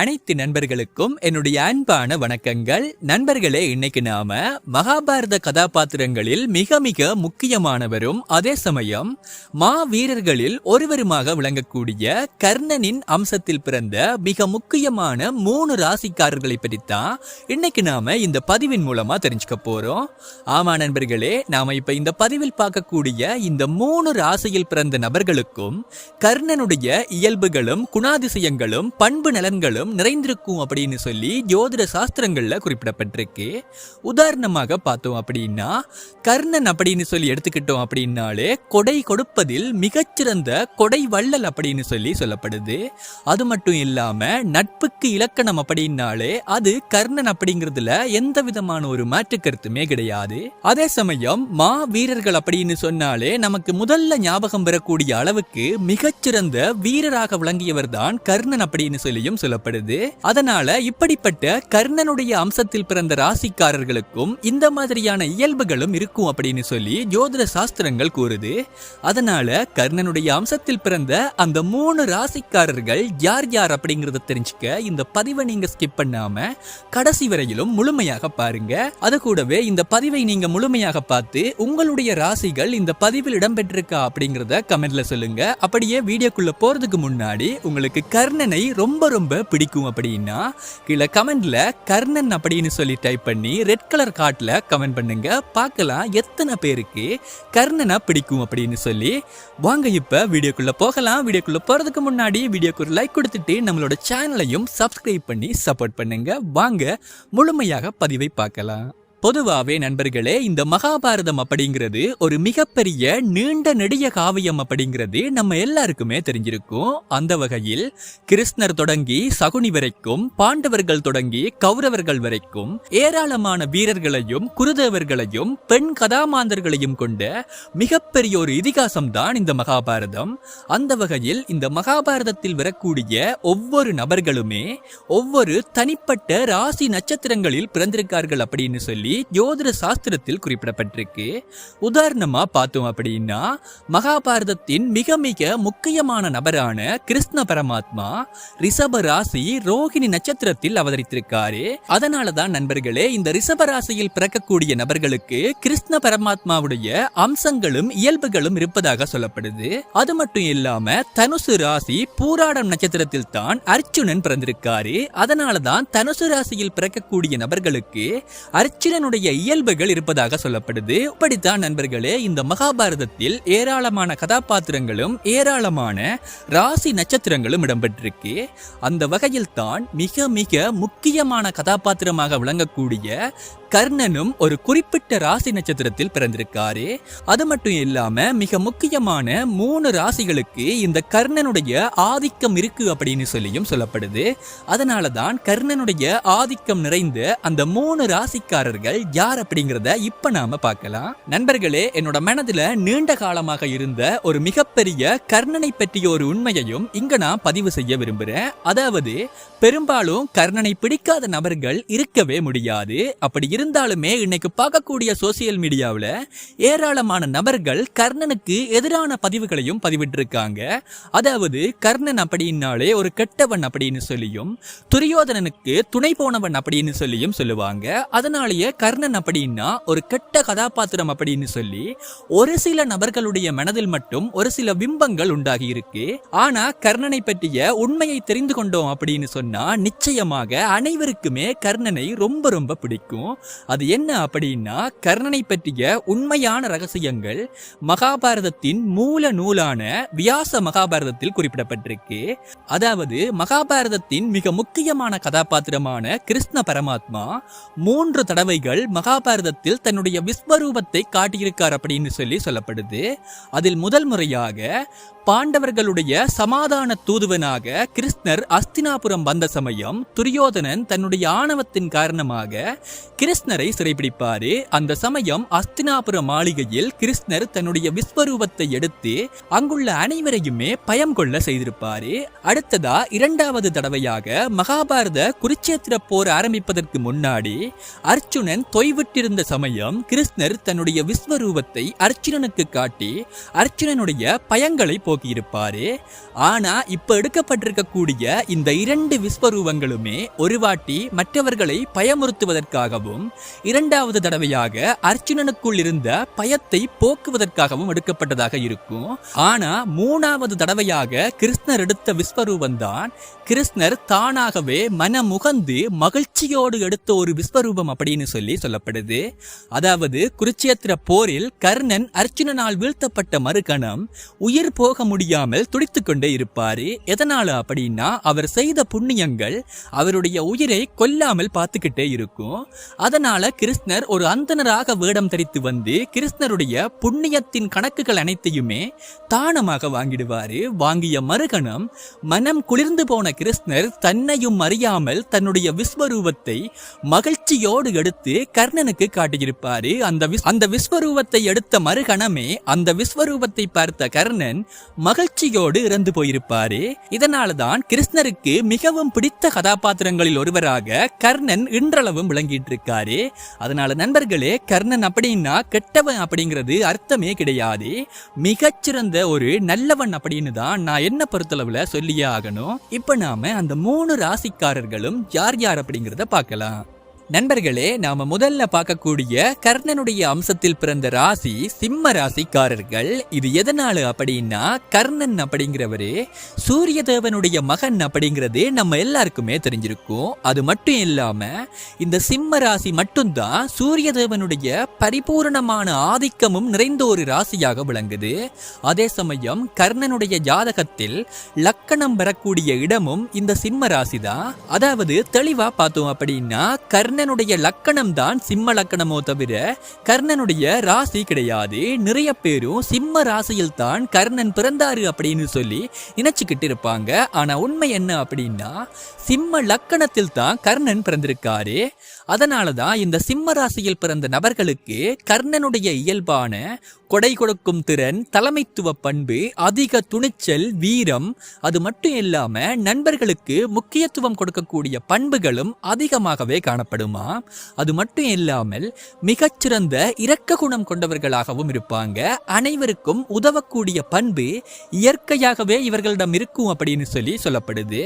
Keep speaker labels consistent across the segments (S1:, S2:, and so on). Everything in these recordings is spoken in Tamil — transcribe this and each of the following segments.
S1: அனைத்து நண்பர்களுக்கும் என்னுடைய அன்பான வணக்கங்கள். நண்பர்களே இன்னைக்கு நாம மகாபாரத கதாபாத்திரங்களில் மிக மிக முக்கியமானவரும் அதே சமயம் மா வீரர்களில் ஒருவருமாக விளங்கக்கூடிய கர்ணனின் அம்சத்தில் பிறந்த மிக முக்கியமான மூணு ராசிக்காரர்களை பற்றித்தான் இன்னைக்கு நாம இந்த பதிவின் மூலமா தெரிஞ்சுக்க போறோம். ஆமா நண்பர்களே நாம இப்ப இந்த பதிவில் பார்க்கக்கூடிய இந்த மூணு ராசியில் பிறந்த நபர்களுக்கும் கர்ணனுடைய இயல்புகளும் குணாதிசயங்களும் பண்பு நலன்களும் நிறைந்திருக்கும் அப்படின்னு சொல்லி ஜோதிட சாஸ்திரங்கள்ல குறிப்பிடப்பட்டிருக்கு. உதாரணமாக பார்த்தோம் அப்படின்னா கர்ணன் அப்படின்னு சொல்லி எடுத்துக்கிட்டோம் அப்படின்னாலே கொடை கொடுப்பதில் மிகச்சிறந்த கொடை வள்ளல் அப்படின்னு சொல்லி சொல்லப்படுது. அது மட்டும் இல்லாம நட்புக்கு இலக்கணம் அப்படின்னாலே அது கர்ணன் அப்படிங்கிறதுல எந்த விதமான ஒரு மாற்று கருத்துமே கிடையாது. அதே சமயம் மா வீரர்கள் அப்படின்னு சொன்னாலே நமக்கு முதல்ல ஞாபகம் வரக்கூடிய அளவுக்கு மிகச்சிறந்த வீரராக விளங்கியவர் தான் கர்ணன் அப்படின்னு சொல்லியும் சொல்லப்படுது. அதனால இப்படிப்பட்ட கர்ணனுடைய அம்சத்தில் பிறந்த ராசிக்காரர்களுக்கும் இந்த மாதிரியான இயல்புகளும் இருக்கும் அப்படின்னு சொல்லி ஜோதிட சாஸ்திரங்கள் கூறுது. அதனால கர்ணனுடைய அம்சத்தில் பிறந்த அந்த மூணு ராசிக்காரர்கள் யார் யார் அப்படிங்கறத தெரிஞ்சுக்க இந்த பதிவை நீங்க ஸ்கிப் பண்ணாம கடைசி வரையிலும் முழுமையாக பாருங்க. அது கூடவே இந்த பதிவை நீங்க முழுமையாக பார்த்து உங்களுடைய ராசிகள் இந்த பதிவில் இடம்பெற்றிருக்கா அப்படிங்கறத கமெண்ட்ல சொல்லுங்க. அப்படியே வீடியோக்குள்ள போறதுக்கு முன்னாடி உங்களுக்கு கர்ணனை ரொம்ப ரொம்ப பிடிக்கும். அப்படின்னா கீழே கமெண்ட்ல கர்ணன் அப்படின்னு சொல்லி டைப் பண்ணி ரெட் கலர் காட்டில் கமெண்ட் பண்ணுங்க. பார்க்கலாம் எத்தனை பேருக்கு கர்ணனை பிடிக்கும் அப்படின்னு சொல்லி. வாங்க இப்போ வீடியோக்குள்ள போகலாம். வீடியோக்குள்ள போறதுக்கு முன்னாடி வீடியோக்கு ஒரு லைக் கொடுத்துட்டு நம்மளோட சேனலையும் சப்ஸ்கிரைப் பண்ணி சப்போர்ட் பண்ணுங்க. வாங்க முழுமையாக பதிவை பார்க்கலாம். பொதுவாவே நண்பர்களே இந்த மகாபாரதம் அப்படிங்கிறது ஒரு மிகப்பெரிய நீண்ட நெடிய காவியம் அப்படிங்கிறது நம்ம எல்லாருக்குமே தெரிஞ்சிருக்கும். அந்த வகையில் கிருஷ்ணர் தொடங்கி சகுனி வரைக்கும் பாண்டவர்கள் தொடங்கி கௌரவர்கள் வரைக்கும் ஏராளமான வீரர்களையும் குருதேவர்களையும் பெண் கதாமாந்தர்களையும் கொண்ட மிகப்பெரிய ஒரு இதிகாசம் தான் இந்த மகாபாரதம். அந்த வகையில் இந்த மகாபாரதத்தில் வரக்கூடிய ஒவ்வொரு நபர்களுமே ஒவ்வொரு தனிப்பட்ட ராசி நட்சத்திரங்களில் பிறந்திருக்கார்கள் அப்படின்னு சொல்லி ஜோதிட சாஸ்திரத்தில் குறிப்பிடப்பட்டிருக்கு. உதாரணமா பார்த்தோம் அப்படின்னா மகாபாரதத்தின் மிக மிக முக்கியமான நபரான கிருஷ்ண பரமாத்மா ரிஷப ராசி ரோகிணி நட்சத்திரத்தில் அவதரித்திருக்காரு. அதனால தான் நண்பர்களே இந்த ரிஷப ராசியில் பிறக்கக்கூடிய நபர்களுக்கு கிருஷ்ண பரமாத்மாவுடைய அம்சங்களும் இயல்புகளும் இருப்பதாக சொல்லப்படுது. அது மட்டும் இல்லாம தனுசு ராசி பூராடம் நட்சத்திரத்தில் தான் அர்ச்சுனன் பிறந்திருக்காரு. அதனால தான் தனுசு ராசியில் பிறக்கக்கூடிய நபர்களுக்கு மனிதனுடைய இயல்புகள் இருப்பதாக சொல்லப்படுது. இப்படித்தான் நண்பர்களே இந்த மகாபாரதத்தில் ஏராளமான கதாபாத்திரங்களும் ஏராளமான ராசி நட்சத்திரங்களும் இடம்பெற்றிருக்கு. அந்த வகையில் தான் மிக மிக முக்கியமான கதாபாத்திரமாக விளங்கக்கூடிய கர்ணனும் ஒரு குறிப்பிட்ட ராசி நட்சத்திரத்தில் பிறந்திருக்காரு. அது மட்டும் இல்லாம மிக முக்கியமான மூணு ராசிகளுக்கு இந்த கர்ணனுடைய ஆதிக்கம் இருக்கு அப்படின்னு சொல்லியும் சொல்லப்படுது. அதனால தான் கர்ணனுடைய ஆதிக்கம் நிறைந்த அந்த மூணு ராசிக்காரர்கள் யார் அப்படிங்கிறத இப்ப நாம பார்க்கலாம். நண்பர்களே என்னோட மனதுல நீண்ட காலமாக இருந்த ஒரு மிகப்பெரிய கர்ணனை பற்றிய ஒரு உண்மையையும் இங்க நான் பதிவு செய்ய விரும்புறேன். அதாவது பெரும்பாலும் கர்ணனை பிடிக்காத நபர்கள் இருக்கவே முடியாது. அப்படி இருந்தாலுமே இன்னைக்கு பார்க்கக்கூடிய சோசியல் மீடியாவில் ஏராளமான நபர்கள் கர்ணனுக்கு எதிரான பதிவுகளையும் பதிவிட்டிருக்காங்க. அதாவது கர்ணன் அப்படின்னாலே ஒரு கெட்டவன் அப்படின்னு சொல்லியும் துரியோதனனுக்கு துணை போனவன் அப்படின்னு சொல்லியும் சொல்லுவாங்க. அதனாலேயே கர்ணன் அப்படின்னா ஒரு கெட்ட கதாபாத்திரம் அப்படின்னு சொல்லி ஒரு சில நபர்களுடைய மனதில் மட்டும் ஒரு சில பிம்பங்கள் உண்டாகி இருக்கு. ஆனா கர்ணனை பற்றிய உண்மையை தெரிந்து கொண்டோம் அப்படின்னு சொன்னா நிச்சயமாக அனைவருக்குமே கர்ணனை ரொம்ப ரொம்ப பிடிக்கும். அது என்ன அப்படின்னா கர்ணனை பற்றிய உண்மையான ரகசியங்கள் மகாபாரதத்தின் மூல நூலான வியாச மகாபாரதத்தில் குறிப்பிடப்பட்டிருக்கு. அதாவது மகாபாரதத்தின் மிக முக்கியமான கதாபாத்திரமான கிருஷ்ண பரமாத்மா மூன்று தடவைகள் மகாபாரதத்தில் தன்னுடைய விஸ்வரூபத்தை காட்டியிருக்கார் அப்படின்னு சொல்லி சொல்லப்படுது. அதில் முதல் முறையாக பாண்டவர்களுடைய சமாதான தூதுவனாக கிருஷ்ணர் அஸ்தினாபுரம் வந்த சமயம் துரியோதனன் தன்னுடைய ஆணவத்தின் காரணமாக கிருஷ்ணரை சிறைபிடிப்பாரு. அந்த சமயம் அஸ்தினாபுர மாளிகையில் கிருஷ்ணர் தன்னுடைய விஸ்வரூபத்தை எடுத்து அங்குள்ள அனைவரையுமே பயம் கொள்ள செய்திருப்பாரு. அடுத்ததா இரண்டாவது தடவையாக மகாபாரத குருச்சேத்திர போர் ஆரம்பிப்பதற்கு முன்னாடி அர்ச்சுனன் தொய்விட்டிருந்த சமயம் கிருஷ்ணர் தன்னுடைய விஸ்வரூபத்தை அர்ச்சுனனுக்கு காட்டி அர்ச்சுனனுடைய பயங்களை போக்கியிருப்பாரு. ஆனா இப்ப எடுக்கப்பட்டிருக்கக்கூடிய இந்த இரண்டு விஸ்வரூபங்களுமே ஒரு வாட்டி மற்றவர்களை பயமுறுத்துவதற்காகவும் இரண்டாவது தடவையாக அர்ஜுனனுக்குள் இருந்த பயத்தை போக்குவதற்காகவும் எடுக்கப்பட்டதாக இருக்கும். ஆனா மூணாவது தடவையாக கிருஷ்ணர் எடுத்த விஸ்வரூபம் தான். கிருஷ்ணர் தானாகவே மனமுகந்து மகிழ்ச்சியோடு எடுத்த ஒரு விஸ்வரூபம் அப்படின்னு சொல்லி சொல்லப்படுது. அதாவது குருச்சேத்திர போரில் கர்ணன் அர்ஜுனனால் வீழ்த்தப்பட்ட மறுகணம் உயிர் போக முடியாமல் துடித்துக் கொண்டே இருப்பாரு. எதனால அப்படின்னா அவர் செய்த புண்ணியங்கள் அவருடைய உயிரை கொல்லாமல் பார்த்துக்கிட்டே இருக்கும். அதனால கிருஷ்ணர் ஒரு அந்தனராக வேடம் தரித்து வந்து கிருஷ்ணருடைய புண்ணியத்தின் கணக்குகள் அனைத்தையுமே தானமாக வாங்கிடுவாரு. வாங்கிய மறுகணம் மனம் குளிர்ந்து போன கிருஷ்ணர் தன்னையும் அறியாமல் தன்னுடைய விஸ்வரூபத்தை மகிழ்ச்சியோடு எடுத்து கர்ணனுக்கு காட்டியிருப்பாரு. அந்த அந்த விஸ்வரூபத்தை எடுத்த மறுகணமே அந்த விஸ்வரூபத்தை பார்த்த கர்ணன் மகிழ்ச்சியோடு இறந்து போயிருப்பாரு. இதனால்தான் கிருஷ்ணருக்கு மிகவும் பிடித்த கதாபாத்திரங்களில் ஒருவராக கர்ணன் இன்றளவும் விளங்கிட்டு இருக்காரு அதனால நண்பர்களே கர்ணன் அப்படின்னா கெட்டவன் அப்படிங்கிறது அர்த்தமே கிடையாது. மிகச்சிறந்த ஒரு நல்லவன் அப்படின்னு தான் நான் என்ன பொறுத்தளவுல சொல்லியே ஆகணும். இப்ப நாம அந்த மூணு ராசிக்காரர்களும் யார் யார் அப்படிங்கிறத பார்க்கலாம். நண்பர்களே நாம முதல்ல பார்க்கக்கூடிய கர்ணனுடைய அம்சத்தில் பிறந்த ராசி சிம்ம ராசிக்காரர்கள். இது எதனால அப்படின்னா கர்ணன் அப்படிங்கிறவரு சூரிய தேவனுடைய மகன் அப்படிங்கிறது நம்ம எல்லாருக்குமே தெரிஞ்சிருக்கும். அது மட்டும் இல்லாம இந்த சிம்ம ராசி மட்டும்தான் சூரிய தேவனுடைய பரிபூரணமான ஆதிக்கமும் நிறைந்த ஒரு ராசியாக விளங்குது. அதே சமயம் கர்ணனுடைய ஜாதகத்தில் லக்கணம் பெறக்கூடிய இடமும் இந்த சிம்ம ராசி தான் அதாவது தெளிவா பார்த்தோம் அப்படின்னா கர்ணனுடைய லக்கணம் தான் சிம்ம லக்கணமோ தவிர கர்ணனுடைய ராசி கிடையாது. நிறைய பேரும் சிம்ம ராசியில் தான் கர்ணன் பிறந்தாரு அப்படின்னு சொல்லி நினைச்சுக்கிட்டு இருப்பாங்க ஆனா உண்மை என்ன அப்படின்னா சிம்ம லக்கணத்தில் தான் கர்ணன் பிறந்திருக்காரு. அதனால தான் இந்த சிம்ம ராசியில் பிறந்த நபர்களுக்கு கர்ணனுடைய இயல்பான கொடை கொடுக்கும் திறன் தலைமைத்துவ பண்பு அதிக துணிச்சல் வீரம் அது மட்டும் இல்லாம நண்பர்களுக்கு முக்கியத்துவம் கொடுக்கக்கூடிய பண்புகளும் அதிகமாகவே காணப்படுமா? அது மட்டும் இல்லாமல் மிகச்சிறந்த இரக்க குணம் கொண்டவர்களாகவும் இருப்பாங்க. அனைவருக்கும் உதவக்கூடிய பண்பு இயற்கையாகவே இவர்களிடம் இருக்கும் அப்படின்னு சொல்லி சொல்லப்படுது.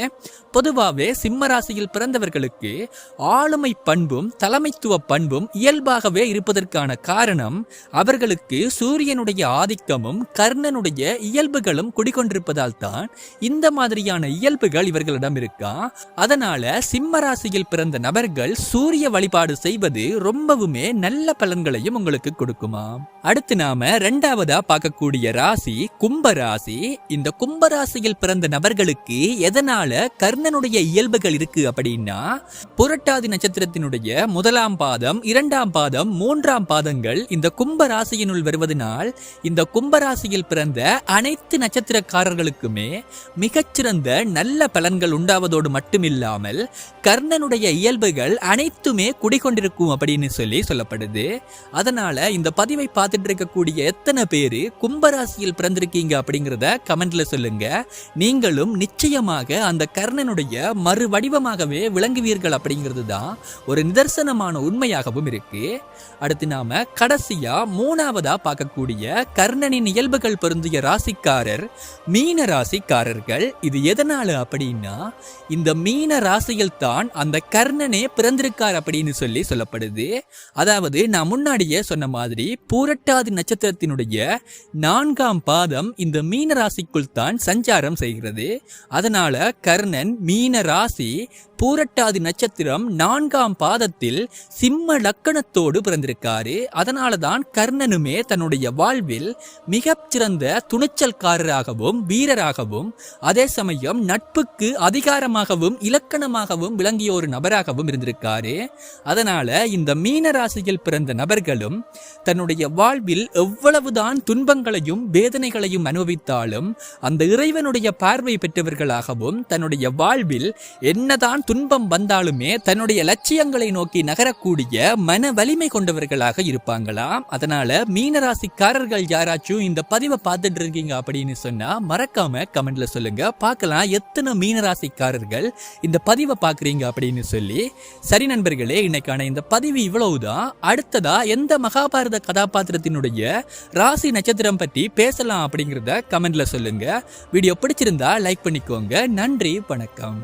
S1: பொதுவாகவே சிம்ம ராசியில் பிறந்தவர்களுக்கு ஆளுமை பண்பும் தலைமைத்துவ பண்பும் இயல்பாகவே இருப்பதற்கான காரணம் அவர்களுக்கு சூரியனுடைய ஆதிக்கமும் கர்ணனுடைய இயல்புகளும் குடிகொண்டிருப்பதால் தான் இந்த மாதிரியான இயல்புகள் இவர்களிடம் இருக்கா. அதனால சிம்ம ராசியில் பிறந்த நபர்கள் சூரிய வழிபாடு செய்வது ரொம்பவுமே நல்ல பலன்களையும் உங்களுக்கு கொடுக்குமா அடுத்து நாம ரெண்டாவதா பார்க்கக்கூடிய ராசி கும்பராசி இந்த கும்பராசியில் பிறந்த நபர்களுக்கு எதனால கர்ணனுடைய இயல்புகள் இருக்கு அப்படின்னா புரட்டாதி நட்சத்திரத்தினுடைய முதலாம் பாதம் இரண்டாம் பாதம் மூன்றாம் பாதங்கள் இந்த கும்பராசியினுள் வருவதனால் இந்த கும்பராசியில் பிறந்த அனைத்து நட்சத்திரக்காரர்களுக்குமே மிகச்சிறந்த நல்ல பலன்கள் உண்டாவதோடு மட்டுமில்லாமல் கர்ணனுடைய இயல்புகள் அனைத்துமே குடிகொண்டிருக்கும் அப்படின்னு சொல்லி சொல்லப்படுது. அதனால இந்த பதிவை பார்த்துட்டு இருக்கக்கூடிய எத்தனை பேர் கும்பராசியில் பிறந்திருக்கீங்க அப்படிங்கிறத கமெண்ட்ல சொல்லுங்க. நீங்களும் நிச்சயமாக அந்த கர்ணனுடைய மறு வடிவமாகவே விளங்குவீர்கள் அப்படிங்கிறது தான் ஒரு நிதர்சனமான உண்மையாகவும் இருக்கு. அடுத்து நாம கடைசியா மூணாவதா பார்க்கக்கூடிய கர்ணனின் இயல்புகள் பொருந்திய ராசிக்காரர் மீன ராசிக்காரர்கள் இது எதனால அப்படின்னா இந்த மீன ராசியில் தான் அந்த கர்ணனே பிறந்திருக்கார் அப்படின்னு சொல்லி சொல்லப்படுது. அதாவது நான் முன்னாடியே சொன்ன மாதிரி பூரட் எட்டாவது நட்சத்திரத்தினுடைய நான்காம் பாதம் இந்த மீன ராசிக்குள் தான் சஞ்சாரம் செய்கிறது. அதனால கர்ணன் மீன ராசி பூரட்டாதி நட்சத்திரம் நான்காம் பாதத்தில் சிம்ம லக்கணத்தோடு பிறந்திருக்காரு. அதனால தான் கர்ணனுமே தன்னுடைய வாழ்வில் மிகச்சிறந்த துணிச்சல்காரராகவும் வீரராகவும் அதே சமயம் நட்புக்கு அதிகாரமாகவும் இலக்கணமாகவும் விளங்கிய ஒரு நபராகவும் இருந்திருக்காரு. அதனால இந்த மீன ராசியில் பிறந்த நபர்களும் தன்னுடைய வாழ்வில் எவ்வளவுதான் துன்பங்களையும் வேதனைகளையும் அனுபவித்தாலும் அந்த இறைவனுடைய பார்வை பெற்றவர்களாகவும் தன்னுடைய வாழ்வில் என்னதான் துன்பம் வந்தாலுமே தன்னுடைய லட்சியங்களை நோக்கி நகரக்கூடிய மன வலிமை கொண்டவர்களாக இருப்பாங்களாம். அதனால மீனராசிக்காரர்கள் யாராச்சும் இந்த பதிவை பார்த்துட்டு இருக்கீங்க அப்படின்னு சொன்னா மறக்காம கமெண்ட்ல சொல்லுங்க. பார்க்கலாம் எத்தனை மீனராசிக்காரர்கள் இந்த பதிவை பார்க்குறீங்க அப்படின்னு சொல்லி. சரி நண்பர்களே இன்னைக்கான இந்த பதிவு இவ்வளவுதான். அடுத்ததா எந்த மகாபாரத கதாபாத்திரத்தினுடைய ராசி நட்சத்திரம் பற்றி பேசலாம் அப்படிங்கிறத கமெண்ட்ல சொல்லுங்க. வீடியோ பிடிச்சிருந்தா லைக் பண்ணிக்கோங்க. நன்றி வணக்கம்.